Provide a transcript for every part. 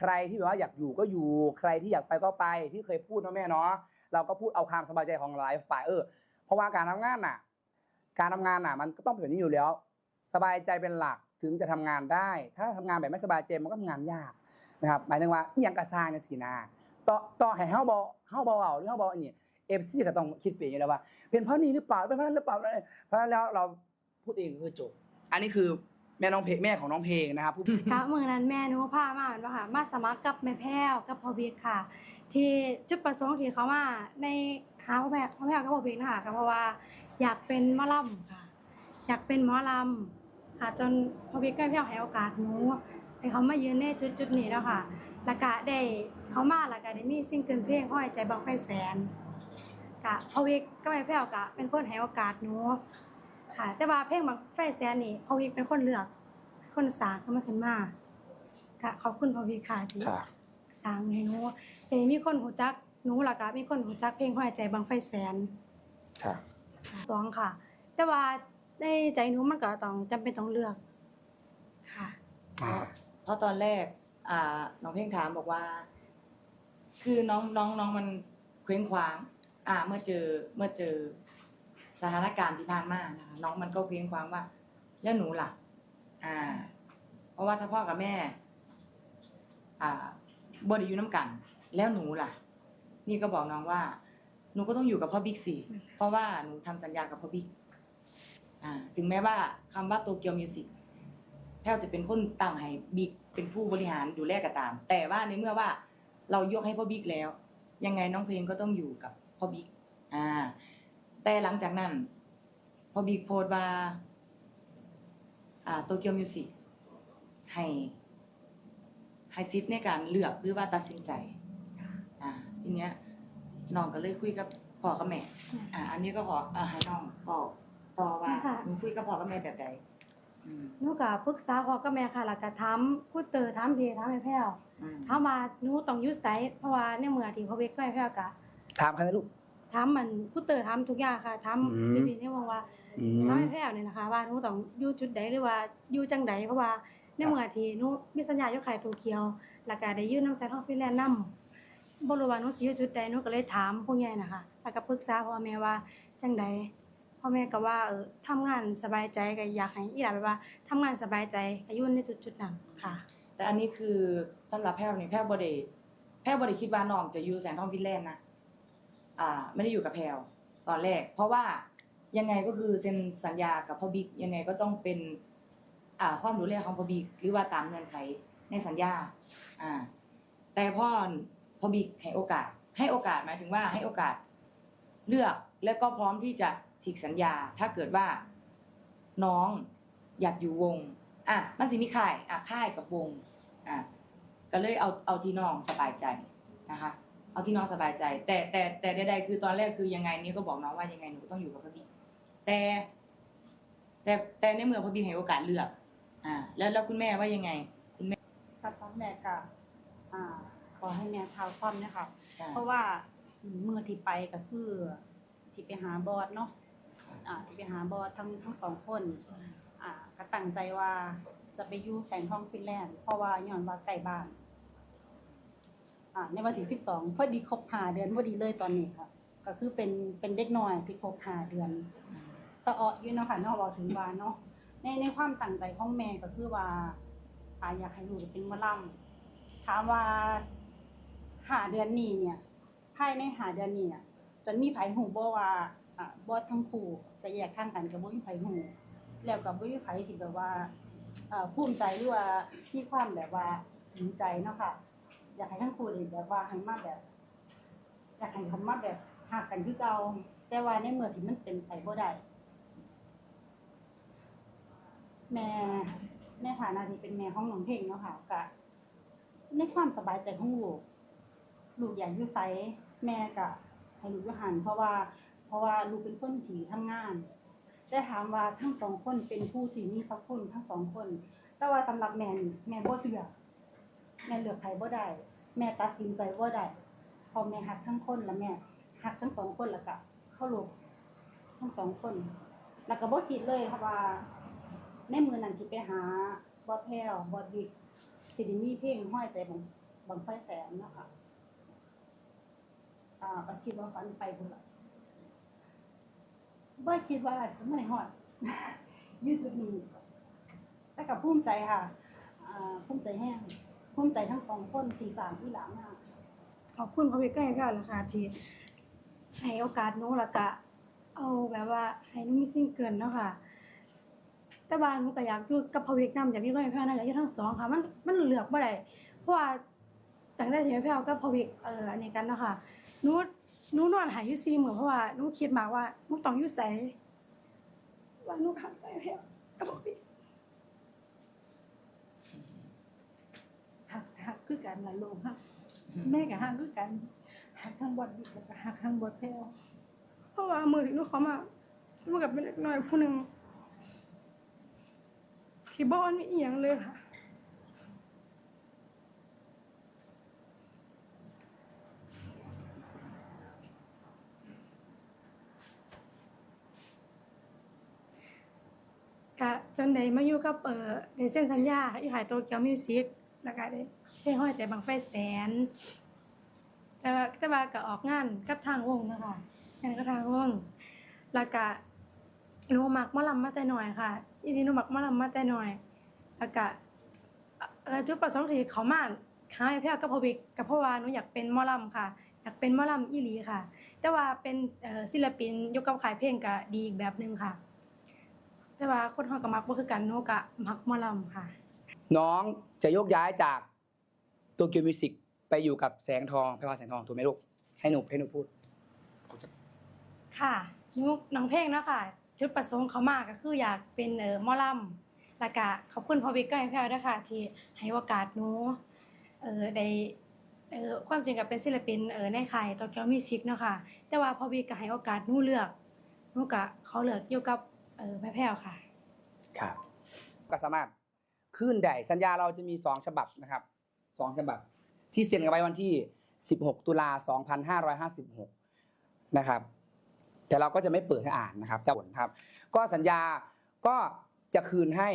ใครที่แบบว่าอยากอยู่ก็อยู่ ใครที่อยากไปก็ไปที่เคยพูดนะแม่เนาะเราก็พูดเอาความสบายใจของหลายฝ่ายเออเพราะว่าการทำงานน่ะ การทำงานน่ะ มันก็ต้องเป็นแบบนี้อยู่แล้ว สบายใจเป็นหลักถึงจะทำงานได้ ถ้าทำงานแบบไม่สบายใจมันก็ทำงานยากนะครับหมายถึงว่าอย่างกระซางเนี่ยสีนาต่อต่อให้เฮาบอเฮาบอเอาหรือเฮาบออันนี้เอฟซีก็ต้องคิดเปลี่ยนอยู่แล้วว่า เป็นเพราะนี้หรือเปล่าเป็นเพราะนั้นหรือเปล่าเพราะนั้นแล้วเราพูดเองก็คือจบอันนี้คือ แม่น้องเพลงแม่ของน้องเพลงนะครับผู้ กะเมื่อนั้นแม่หนูพามาเป็นว่าค่ะมาสมัครกับแม่แพ้วกับพ่อบิ๊กค่ะ ที่จุดประสงค์ที่เขามาในหาพ่อแพ้วพ่อแพ้วกับพ่อบิ๊กนะคะก็เพราะว่าอยากเป็นหมอลำค่ะ อยากเป็นหมอลำค่ะจนพ่อบิ๊กกับแม่แพ้วให้โอกาสหนูให้เขามายืนในจุดจุดๆนี้แล้วค่ะแล้วก็ได้เขามาแล้วก็ได้มีซิงเกิลเพลงห้อยใจบังไฟแสนกะพ่อบิ๊กกับแม่แพ้วก็เป็นคนให้โอกาสหนู ค่ะ แต่ว่าเพลงบังไฟแสนนี่พ่อบิ๊กเป็นคนเลือก คนสร้างก็มาขึ้นมาค่ะขอบคุณพ่อพี่ค่ะที่ค่ะ สร้างให้หนูแต่มีคนหูจักหนูล่ะก็มีคนหูจักเพลงหัวใจบางไฟแสน ค่ะ สองค่ะ แต่ว่าในใจหนูมันก็ต้องจำเป็นต้องเลือก ค่ะ อ่า เพราะตอนแรก อ่า น้องเพ่งถามบอกว่า คือน้องน้องน้องมันเคว้งคว้าง อ่า เมื่อเจอเมื่อเจอ สถานการณ์ที่ผ่านมานะคะน้องมันก็เคว้งควางว่า แล้วหนูล่ะ อ่า เพราะว่าถ้าพ่อกับแม่ อ่าบไดีอยู่น้ำกัน แล้วหนูล่ะ นี่ก็บอกน้องว่า หนูก็ต้องอยู่กับพ่อบิ๊กสิเพราะว่าหนูทำสัญญากับพ่อบิ๊กอ่า ถึงแม้ว่าคำว่าโตเกียวมิวสิกแพลวจะเป็นคนตั้งให้บิ๊กเป็นผู้บริหารดูแลก็ตาม แต่ว่าในเมื่อว่าเรายกให้พ่อบิ๊กแล้ว ยังไงน้องเพลงก็ต้องอยู่กับพ่อบิ๊กอ่า แต่หลังจากนั้นพ่อบิ๊กโพสต์ว่าอ่าโตเกียวมิวสิกให้ให้ซิทในการเลือกหรือว่าตัดสินใจอ่าทีเนี้ยน้องก็เลยคุยกับพ่อกับแม่อ่าอันนี้ก็ขออ่าให้น้องพ่อต่อว่าค่ะ หนูคุยกับพ่อกับแม่แบบใดอืมหนูก็ปรึกษาพ่อกับแม่ค่ะแล้วก็ถามผู้เตอถามพี่ถามแม่แพ้วอืมถามว่าหนูต้องอยู่ไสเพราะว่าในเมื่อที่พ่อเวกกับแม่แพ้วก็ถามใครนะลูก ถามมันผู้เตอถามทุกอย่างค่ะถามอืม พี่พี่เนี่ยบอกว่าอืน้อยแพ้วนี่นะคะว่าหนูต้องอยู่จุดใดหรือว่าอยู่จังใดเพราะว่าในเมื่อที่หนูมีสัญญาอยู่ขายโตเกียวแล้วก็ได้อยู่นำแซนฮอฟฟิแลนด์นำบ่รู้ว่าหนูสิอยู่จุดใดหนูก็เลยถามผู้ใหญ่นะคะแล้วก็ปรึกษาพ่อแม่ว่าจังใดพ่อแม่ก็ว่าเออทำงานสบายใจก็อยากให้อีหลาแบบว่าทำงานสบายใจก็อยู่ในจุดๆนั้นค่ะ แต่อันนี้คือสำหรับแพทย์นี่แพทย์บไดแพทย์บไดคิดว่าน้องจะอยู่แสงทองฟินแลนด์นะอ่า ไม่ได้อยู่กับแพลวตอนแรก เพราะว่ายังไงก็คือเซ็นสัญญากับพ่อบิ๊กยังไงก็ต้องเป็นอ่าความดูแลของพ่อบิ๊กหรือว่าตามเงื่อนไขในสัญญาอ่าแต่พ่อพ่อบิ๊กให้โอกาส ให้โอกาสหมายถึงว่าให้โอกาสเลือกและก็พร้อมที่จะฉีกสัญญา ถ้าเกิดว่าน้องอยากอยู่วงอะมันสิมีค่ายอะค่ายกับวงอะก็เลยเอาเอาที่น้องสบายใจนะคะ เอาที่น้องสบายใจ แต่แต่แต่ใดๆคือตอนแรกคือยังไงนี่ก็บอกน้องว่ายังไงหนูก็ต้องอยู่กับพ่อบิ๊กแต่ แต่แต่ในเมื่อพ่อบิ๊กให้โอกาสเลือก อ่า แล้วแล้วคุณแม่ว่ายังไง คุณแม่กับพ่อแม่ก็อ่า ขอให้แม่เท้าความเนะคะค่ะเพราะว่ามือที่ไปก็คือที่ไปหาบอสเนาะอ่า ที่ไปหาบอสทั้งทั้งสองคน อ่า ก็ตั้งใจว่าจะไปอยู่แสงทองฟินแลนด์เพราะว่าย้อนว่าใกล้บ้าน อ่าในวันที่สิบสองพอดีครบหาเดือนพอดีเลยตอนนี้ค่ะ ก็คือเป็นเป็นเด็กน้อยที่ครบหาเดือนตะอออยู่เนาะค่ะเนอกบอถึงว่าเนาะในในความตั้งใจของแม่ก็คือว่าอาอยากให้ลูกเป็นมะล่ำถามว่าหาเดือนนี้เนี่ยภายในหาเดือนนี้เนี่ยจนมีไผหูบ่ว่าอ่าบ่ทั้งคู่จะแยกทางกันกับบ่มีไผหูแล้วกับบ่มีไผที่แบบว่าอ่อภูมิใจหรือว่ามีความแบบว่าดีใจเนาะค่ะ อยากให้ทั้งคู่เลยแบบว่าให้มาแบบอยากให้เขามาแบบหักกันคือเก่าแต่ว่าในเมื่อที่มันเป็นไปบ่ได้แม่ในฐานะที่เป็นแม่ของน้องเพลงเนาะค่ะก็ในความสบายใจของลูกลูกอยากอยู่ไสแม่ก็ให้ลูกอยู่หันเพราะว่า เพราะว่าลูกเป็นคนที่ทำงานแต่ถามว่าทั้งสองคนเป็นผู้ที่มีพระคุณทั้งสองคน แต่ว่าสำหรับแม่แม่บ่เลือกแม่เลือกใครบ่ได้ แม่ตัดสินใจบ่าได้พอแม่หักทั้งคนและแม่หักทั้งสองคนแล้วก็เข้าลูกทั้งสองคน แล้วก็บ่คิดเลยค่ะว่า ในมือนั้นที่ไปหาบอสแพลวบอสดิกสิดิมีเพลงห้อยใจของบังไฟแสนนะคะอ่าก็คิดว่าฝันไปพุ่นละบ่คิดว่าจะไม่ฮอดอยู่จุดนี้แต่กับภูมิใจค่ะ อ่าภูมิใจแห้ง ภูมิใจทั้งสองคนที่สามที่หลังอะขอบคุณพระเวกใกล้ค่ะราคาทีให้โอกาสหนูล้วก็เอาแบบว่าให้หนูมีซิงเกิลเนาะค่ะ แต่บ้านหนูก็อยากอยู่กับพระเวกนำอยากอยู่กับแม่แพ้นะอยากอยู่ทั้งสองค่ะ มันมันเลือกบ่ได้เพราะว่าตั้งแต่ที่แพ้วกับพระเวกเอ่ออันนี้กันเนาะค่ะหนูหนูนอนหายอยู่4มื้อเพราะว่าหนูคิดมาว่าหนูต้องอยู่ไสว่าหนูหักแม่แพ้วกับพระเวกหักหัก คือกันล่ะลูกหักแม่ก็หักคือกันหักข้างบนแล้วก็หักข้างบนแพ้วเพราะว่ามือที่ลูกเขามาลูกกับเป็นเด็กน้อยผู้หนึ่งที่บ้านไม่เอียงเลยค่ะกะจนได้มาอยู่กับเอ่อได้เซ็นสัญญาอยู่หายโตเกียวมิวสิก แล้วก็ได้ได้ห้อยใจบางไฟแสน แต่ว่าแต่ว่าก็ออกงานกับทางวงนะคะงานกับทางวงแล้วก็หนูมักมอลำมาแต่หน้อยค่ะอีนี้หนูมักมอลำมาแต่หน้อยแล้วก็เอ่อจุดประสงค์ที่เขามาหาแพ้วกับพ่อวิกกับพราะว่าหนูอยากเป็นมอลำค่ะ อยากเป็นมอลำอีหลีค่ะ แต่ว่าเป็นศิลปินยกกับขายเพลงก็ดีอีกแบบหนึ่งค่ะ แต่ว่าคนเฮาก็มักบ่คือกันหนูก็มักมอลำค่ะ น้อง จะยกย้ายจากตัวเกียวมิวสิกไปอยู่กับแสงทองไพวาแสงทองถูกไหมลูกให้หนูให้หนูพูด ค่ะนุกน้องเพลงเนาะค่ะจุดประสงค์เขามาก็คืออยากเป็นเอ่อหมอลำแล้วก็ขอบคุณพ่อวิกเกอร์แพ้วด้วยค่ะ ที่ให้โอกาสหนูเอ่อได้เอ่อความจริงก็เป็นศิลปินเอ่อในค่ายโตเกียวมิวสิกเนาะค่ะ แต่ว่าพ่อวิกก็ให้โอกาสหนูเลือกหนูก็เขาเลือกเกี่ยวกับเอ่อแม่แพ้วค่ะ ครับ ก็สามารถ ขึ้นได้ สัญญาเราจะมีสองฉบับนะครับสองฉบับ ที่เซ็นกันไว้วันที่ 16 ตุลา2556 นะครับ แต่เราก็จะไม่เปิดให้อ่านนะครับจะผลครับ ก็สัญญาก็จะคืนให้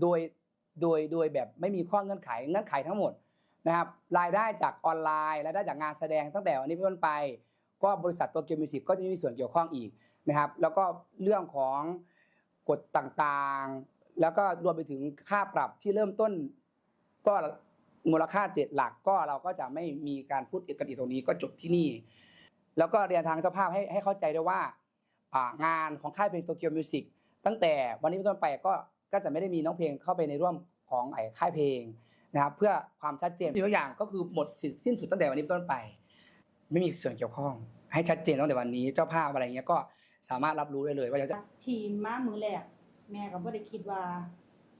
โดยโดยโดยแบบไม่มีข้อเงื่อนไขเงื่อนไขทั้งหมดนะครับรายได้จากออนไลน์รายได้จากงานแสดงตั้งแต่วันนี้เป็นต้นไป ก็บริษัทตัวเกียวมิวสิกก็จะม่มีส่วนเกี่ยวข้องอีกนะครับ แล้วก็เรื่องของกฎต่างๆ แล้วก็รวมไปถึงค่าปรับที่เริ่มต้น ก็มูลค่าเจ็ดหลักก็เราก็จะไม่มีการพูดกันอีกตรงนี้ก็จบที่นี่ แล้วก็เรียนทางเจ้าภาพให้ให้เข้าใจด้วยว่างานของค่ายเพลงโตเกียวมิวสิกตั้งแต่วันนี้เป็นต้นไปก็ก็จะไม่ได้มีน้องเพลงเข้าไปในร่วมของไอ้ค่ายเพลงนะครับเพื่อความชัดเจนตัวอย่างก็คือหมดสิ้นสุดตั้งแต่วันนี้เป็นต้นไป ไม่มีส่วนเกี่ยวข้อง ให้ชัดเจนตั้งแต่วันนี้เจ้าภาพอะไรเงี้ยก็สามารถรับรู้ได้เลยว่าจะทีมมามือแรก แม่ก็บ่ได้คิดว่า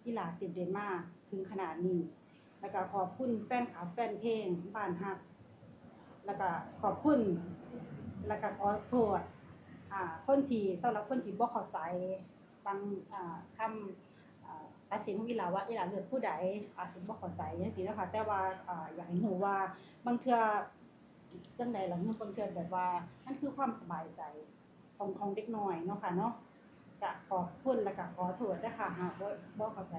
อีหลาสิเดนมาถึงขนาดนี้ แล้วก็ขอบคุณแฟนคลับแฟนเพลงบ้านฮัก แล้วก็ขอบคุณ แล้วก็ขอโทษอ่าคนที่สำหรับคนที่บ่เข้าใจบางอ่าคำอ่าตัดสินของอีหลาว่าอีหลาเลือกผู้ใดอาจสิบ่เข้าใจจังซี่นะคะแต่ว่าอ่าอยากให้รู้ว่าบางเทื่อจังใดล่ะบางเทื่อแบบว่ามันคือความสบายใจของของเด็กน้อยเนาะค่ะเนาะ จะขอบคุณและก็ขอโทษนะคะหากว่าบ่เข้าใจ